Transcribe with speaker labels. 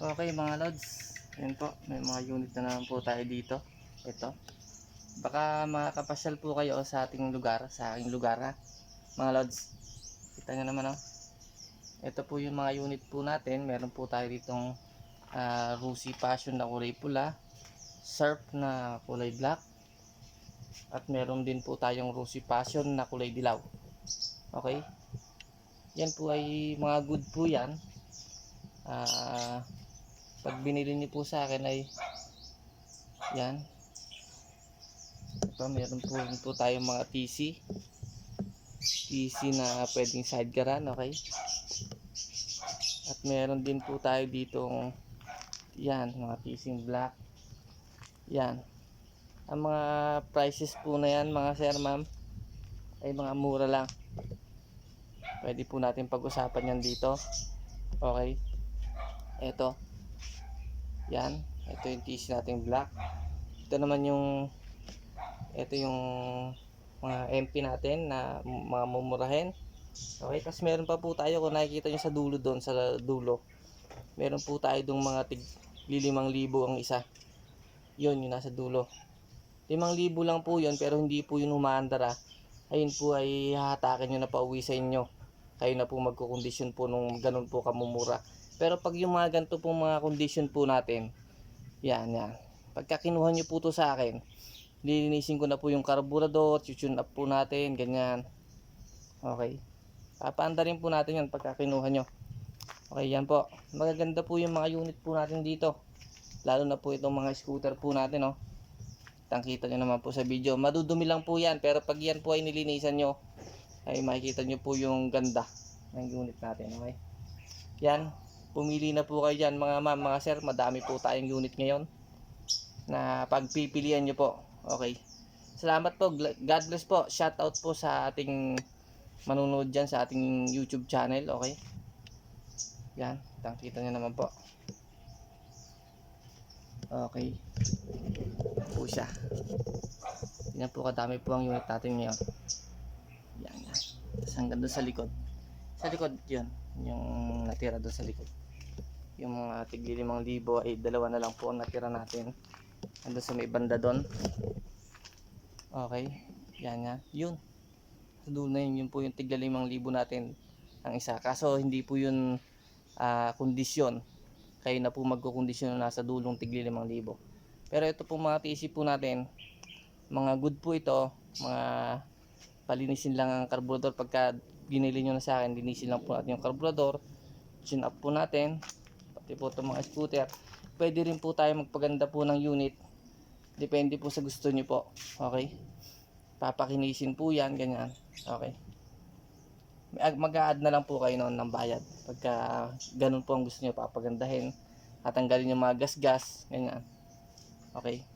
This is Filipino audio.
Speaker 1: Okay mga lods, yan po, may mga unit na naman po tayo dito. Ito. Baka makakapasyal po kayo sa ating lugar, sa aking lugar ha. Mga lods, kita nyo naman oh. Ito po yung mga unit po natin. Meron po tayo ditong ah, Rusi Passion na kulay pula, Surf na kulay black, at meron din po tayong Rusi Passion na kulay dilaw. Okay? Yan po ay mga good po yan. Ah, pag binili niyo po sa akin ay yan. Ito, meron po, po tayong mga TC. TC na pwedeng sidecaran, okay? At meron din po tayo ditong yan, mga TC black. Yan. Ang mga prices po na yan, mga sir, ma'am, ay mga mura lang. Pwede po natin pag-usapan yan dito. Okay. Ito. Yan. Ito yung TC nating black. Ito naman yung ito yung mga MP natin na mga mumurahin. Okay, tapos meron pa po tayo kung nakikita nyo sa dulo doon, sa dulo. Meron po tayo dong mga tig lilimang libo ang isa. Yun, yung nasa dulo. Limang libo lang po yun, pero hindi po yun umaandar ah. Ayun po ay hahatakin nyo na pauwi sa inyo. Kayo na po magkukondisyon po nung ganun po kamumura. Pero pag yung mga ganito po mga condition po natin, yan, yan. Pagka kinuha nyo po to sa akin, lilinisin ko na po yung carburetor, tune up po natin, ganyan. Okay. Papaanda rin po natin yan pagka kinuha nyo. Okay, yan po. Magaganda po yung mga unit po natin dito. Lalo na po itong mga scooter po natin, oh. Tangkita nyo naman po sa video. Madudumi lang po yan, pero pag yan po ay nilinisan nyo, ay makikita nyo po yung ganda ng unit natin, okay? Yan, pumili na po kayo dyan mga ma'am, mga sir, madami po tayong unit ngayon na pagpipilian nyo po. Okay. Salamat po. God bless po. Shout out po sa ating manunood dyan sa ating YouTube channel. Okay. Yan. Tangkita nyo naman po. Okay. Po siya. Yan po kadami po ang unit natin ngayon. Yan yan. Tapos hanggang doon sa likod. Sa likod yun. Yung natira doon sa likod. Yung mga tigli limang libo ay dalawa na lang po ang natira natin. Ando sa may banda doon. Okay. Yan yan. Yun. Sa dulo na yun, yun po yung tigla limang libo natin ang isa. Kaso hindi po yun ah, kondisyon. Kayo na po magkukondisyon na nasa dulong tigli limang libo. Pero ito po mga TC po natin, mga good po ito, mga palinisin lang ang carburetor pagka binili nyo na sa akin, linisin lang po natin yung carburetor, tune up po natin, pati po itong mga scooter. Pwede rin po tayo magpaganda po ng unit, depende po sa gusto nyo po, okay? Papakinisin po yan, ganyan, okay? mag-a-add na lang po kayo noon ng bayad. Pagka ganun po ang gusto nyo papagandahin. At tanggalin yung mga gas-gas ganyan. Okay